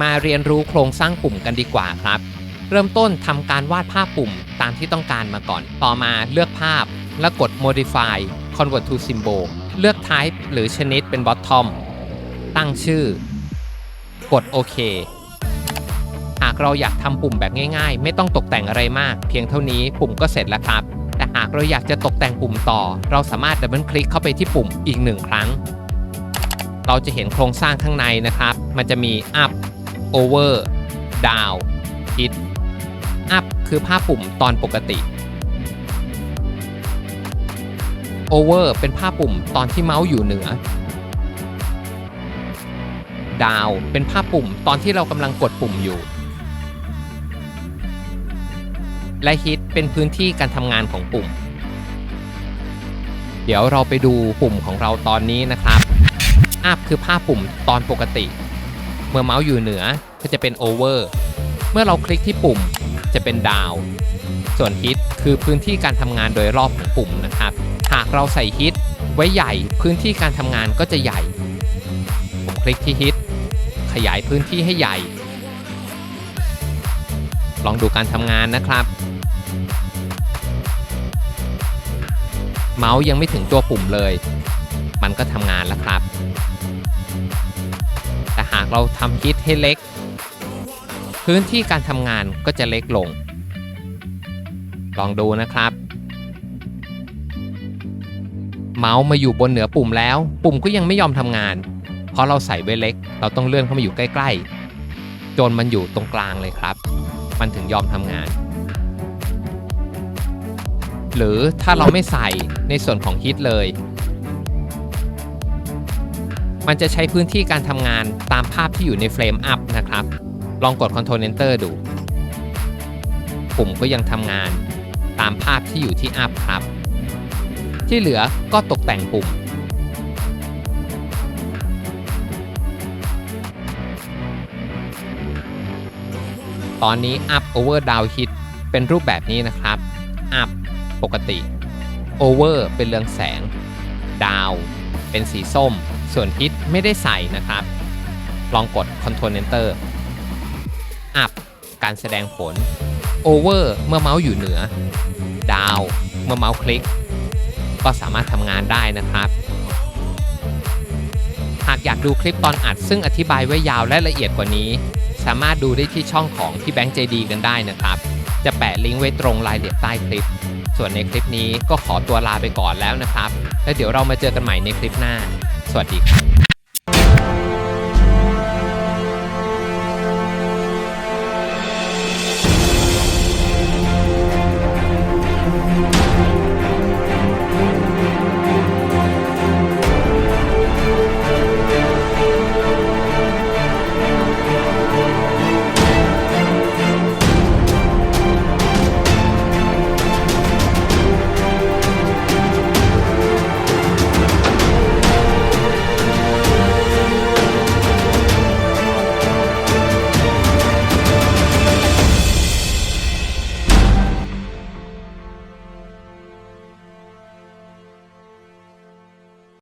มาเรียนรู้โครงสร้างปุ่มกันดีกว่าครับ เริ่มต้นทำการวาดภาพปุ่มตามที่ต้องการมาก่อน ต่อมาเลือกภาพ แล้วกด modify convert to symbol เลือก type หรือชนิดเป็น bottom ตั้งชื่อ กดโอเค หากเราอยากทำปุ่มแบบง่ายๆ ไม่ต้องตกแต่งอะไรมาก เพียงเท่านี้ปุ่มก็เสร็จแล้วครับ แต่หากเราอยากจะตกแต่งปุ่มต่อ เราสามารถดับเบิลคลิกเข้าไปที่ปุ่มอีกหนึ่งครั้ง เราจะเห็นโครงสร้างข้างในนะครับ มันจะมี up over down hit up คือภาพปุ่มตอนปกติ over เป็นภาพปุ่มตอนที่เมาส์อยู่เหนือ down เป็นภาพปุ่มตอนที่เรากำลังกดปุ่มอยู่ และ hit เป็นพื้นที่การทำงานของปุ่ม เดี๋ยวเราไปดูปุ่มของเราตอนนี้นะครับ up คือภาพปุ่มตอนปกติ เมื่อเมาส์อยู่เหนือก็จะเป็น over เมื่อเราคลิกที่ปุ่มจะเป็น down ส่วน hit คือพื้นที่การทำงานโดยรอบของปุ่มนะครับ หากเราใส่ hit ไว้ใหญ่พื้นที่การทำงานก็จะใหญ่ ผมคลิกที่ hit ขยายพื้นที่ให้ใหญ่ ลองดูการทำงานนะครับ เมาส์ยังไม่ถึงตัวปุ่มเลย มันก็ทำงานแล้วครับ เราทำฮิตให้เล็ก พื้นที่การทำงานก็จะเล็กลง ลองดูนะครับ เมาส์มาอยู่บนเหนือปุ่มแล้ว ปุ่มก็ยังไม่ยอมทำงาน เพราะเราใส่ไว้เล็ก เราต้องเลื่อนเข้ามาอยู่ใกล้ ๆ จนมันอยู่ตรงกลางเลยครับ มันถึงยอมทำงาน หรือถ้าเราไม่ใส่ในส่วนของฮิตเลย มันจะใช้พื้นที่การทำงานตามภาพที่อยู่ในเฟรมอัพนะครับ ลองกด Ctrl Enter ดู ปุ่มก็ยังทำงานตามภาพที่อยู่ที่อัพครับ ที่เหลือก็ตกแต่งปุ่มตอนนี้ up over down hit เป็นรูปแบบนี้นะครับ up ปกติ over เป็นเรืองแสง down เป็นสีส้ม ส่วน hit ไม่ได้ใส่นะครับ ลองกด Ctrl Enter up การแสดงผล over เมื่อเมาส์อยู่เหนือ down เมื่อเมาส์คลิก ก็สามารถทำงานได้นะครับ หากอยากดูคลิปตอนอัดซึ่งอธิบายไว้ยาวและละเอียดกว่านี้ สามารถดูได้ที่ช่องของพี่แบงค์ใจดีกันได้นะครับ จะแปะลิงก์ไว้ตรงรายละเอียดใต้คลิป ส่วนในคลิปนี้ก็ขอตัวลาไปก่อนแล้วนะครับ แล้วเดี๋ยวเรามาเจอกันใหม่ในคลิปหน้า สวัสดีครับ